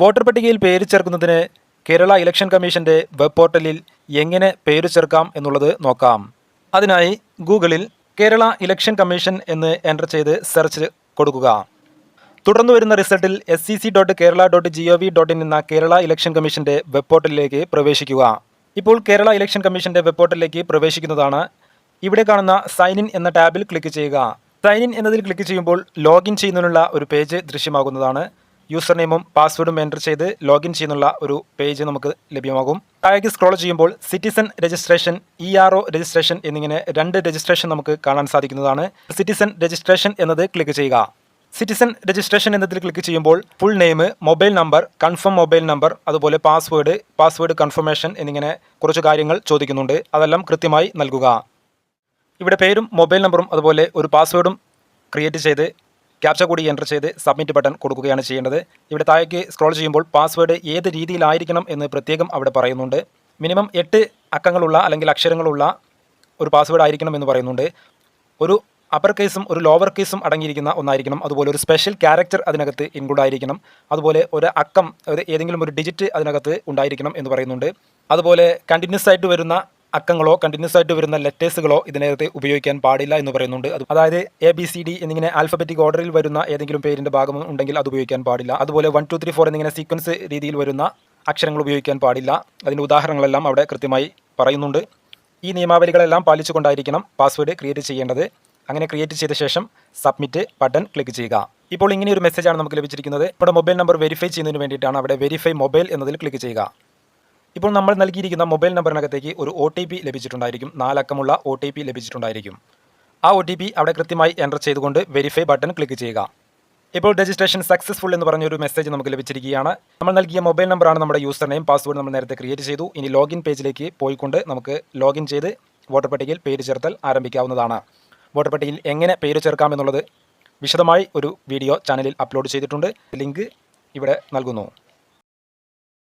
Voter പട്ടികയിൽ പേര് ചേർക്കുന്നതിന് കേരള ഇലക്ഷൻ കമ്മീഷന്റെ വെബ് പോർട്ടലിൽ എങ്ങനെ പേര് ചേർക്കാം എന്നുള്ളത് നോക്കാം. അതിനായി ഗൂഗിളിൽ കേരള ഇലക്ഷൻ കമ്മീഷൻ എന്ന് എന്റർ ചെയ്ത് സെർച്ച് കൊടുക്കുക. തുടർന്ന് വരുന്ന റിസൾട്ടിൽ S C C dot Kerala dot G O V dot in എന്ന കേരള ഇലക്ഷൻ കമ്മീഷന്റെ വെബ് പോർട്ടലിലേക്ക് പ്രവേശിക്കുക. ഇപ്പോൾ കേരള ഇലക്ഷൻ കമ്മീഷന്റെ വെബ് പോർട്ടലിലേക്ക് പ്രവേശിക്കുന്നതാണ്. ഇവിടെ കാണുന്ന സൈൻ ഇൻ എന്ന ടാബിൽ ക്ലിക്ക് ചെയ്യുക. സൈൻ ഇൻ എന്നതിൽ ക്ലിക്ക് ചെയ്യുമ്പോൾ ലോഗിൻ ചെയ്യുന്നതിനുള്ള ഒരു പേജ് ദൃശ്യമാകുന്നതാണ്. യൂസർ നെയിമും പാസ്വേഡും എന്റർ ചെയ്ത് ലോഗിൻ ചെയ്യുന്നുള്ള ഒരു പേജ് നമുക്ക് ലഭ്യമാകും. താഴേക്ക് സ്ക്രോൾ ചെയ്യുമ്പോൾ citizen registration E R O registration എന്നിങ്ങനെ രണ്ട് രജിസ്ട്രേഷൻ നമുക്ക് കാണാൻ സാധിക്കുന്നതാണ്. സിറ്റിസൺ രജിസ്ട്രേഷൻ എന്നത് ക്ലിക്ക് ചെയ്യുക. സിറ്റിസൺ രജിസ്ട്രേഷൻ എന്നതിൽ ക്ലിക്ക് ചെയ്യുമ്പോൾ full name mobile number confirm mobile number അതുപോലെ പാസ്വേഡ് പാസ്വേഡ് കൺഫർമേഷൻ എന്നിങ്ങനെ കുറച്ച് കാര്യങ്ങൾ ചോദിക്കുന്നുണ്ട്. അതെല്ലാം കൃത്യമായി നൽകുക. ഇവിടെ പേരും മൊബൈൽ നമ്പറും അതുപോലെ ഒരു പാസ്വേഡും ക്രിയേറ്റ് ചെയ്ത് ക്യാപ്ച കൂടി എന്റർ ചെയ്ത് സബ്മിറ്റ് ബട്ടൺ കൊടുക്കുകയാണ് ചെയ്യേണ്ടത്. ഇവിടെ താഴേക്ക് സ്ക്രോൾ ചെയ്യുമ്പോൾ പാസ്വേഡ് ഏത് രീതിയിലായിരിക്കണം എന്ന് പ്രത്യേകം അവിടെ പറയുന്നുണ്ട്. മിനിമം എട്ട് അക്കങ്ങളുള്ള അല്ലെങ്കിൽ അക്ഷരങ്ങളുള്ള ഒരു പാസ്വേഡ് ആയിരിക്കണം എന്ന് പറയുന്നുണ്ട്. ഒരു അപ്പർ കേസും ഒരു ലോവർ കേസും അടങ്ങിയിരിക്കുന്ന ഒന്നായിരിക്കണം. അതുപോലെ ഒരു സ്പെഷ്യൽ ക്യാരക്ടർ അതിനകത്ത് ഇൻക്ലൂഡ് ആയിരിക്കണം. അതുപോലെ ഒരു അക്കം ഏതെങ്കിലും ഒരു ഡിജിറ്റ് അതിനകത്ത് ഉണ്ടായിരിക്കണം എന്ന് പറയുന്നുണ്ട്. അതുപോലെ കണ്ടിന്യൂസ് ആയിട്ട് വരുന്ന അക്കങ്ങളോ കണ്ടിന്യൂസ് ആയിട്ട് വരുന്ന ലെറ്റേഴ്സുകളോ ഇതിനകത്ത് ഉപയോഗിക്കാൻ പാടില്ല എന്ന് പറയുന്നുണ്ട്. അതായത് എ ബി സി ഡി എന്നിങ്ങനെ ആൽഫബറ്റിക് ഓർഡറിൽ വരുന്ന ഏതെങ്കിലും പേരിന്റെ ഭാഗം ഉണ്ടെങ്കിൽ അത് ഉപയോഗിക്കാൻ പാടില്ല. അതുപോലെ വൺ ടു ത്രീ ഫോർ എന്നിങ്ങനെ സീക്വൻസ് രീതിയിൽ വരുന്ന അക്ഷരങ്ങൾ ഉപയോഗിക്കാൻ പാടില്ല. അതിന്റെ ഉദാഹരണങ്ങളെല്ലാം അവിടെ കൃത്യമായി പറയുന്നുണ്ട്. ഈ നിയമാവലികളെല്ലാം പാലിച്ചുകൊണ്ടായിരിക്കണം പാസ്വേഡ് ക്രിയേറ്റ് ചെയ്യേണ്ടത്. അങ്ങനെ ക്രിയേറ്റ് ചെയ്ത ശേഷം സബ്മിറ്റ് ബട്ടൺ ക്ലിക്ക് ചെയ്യുക. ഇപ്പോൾ ഇങ്ങനെ ഒരു മെസ്സേജാണ് നമുക്ക് ലഭിച്ചിരിക്കുന്നത്. നമ്മുടെ മൊബൈൽ നമ്പർ വെരിഫൈ ചെയ്യുന്നതിന് വേണ്ടിയിട്ടാണ് അവിടെ വെരിഫൈ മൊബൈൽ എന്നതിൽ ക്ലിക്ക് ചെയ്യുക. ഇപ്പോൾ നമ്മൾ നൽകിയിരിക്കുന്ന മൊബൈൽ നമ്പറിനകത്തേക്ക് ഒരു ഒ ടി പി ലഭിച്ചിട്ടുണ്ടായിരിക്കും. നാലക്കമുള്ള ഒ ടി പി ലഭിച്ചിട്ടുണ്ടായിരിക്കും. ആ ഒ ടി പി അവിടെ കൃത്യമായി എന്റർ ചെയ്തുകൊണ്ട് വെരിഫൈ ബട്ടൺ ക്ലിക്ക് ചെയ്യുക. ഇപ്പോൾ രജിസ്ട്രേഷൻ സക്സസ്ഫുൾ എന്ന് പറഞ്ഞൊരു മെസ്സേജ് നമുക്ക് ലഭിച്ചിരിക്കുകയാണ്. നമ്മൾ നൽകിയ മൊബൈൽ നമ്പറാണ് നമ്മുടെ യൂസർ നെയിം പാസ്വേഡ് നമ്മൾ നേരത്തെ ക്രിയേറ്റ് ചെയ്തു. ഇനി ലോഗിൻ പേജിലേക്ക് പോയിക്കൊണ്ട് നമുക്ക് ലോഗിൻ ചെയ്ത് വോട്ടർ പട്ടികയിൽ പേര് ചേർത്തൽ ആരംഭിക്കാവുന്നതാണ്. വോട്ടർ പട്ടികയിൽ എങ്ങനെ പേര് ചേർക്കാമെന്നുള്ളത് വിശദമായി ഒരു വീഡിയോ ചാനലിൽ അപ്ലോഡ് ചെയ്തിട്ടുണ്ട്. ലിങ്ക് ഇവിടെ നൽകുന്നു.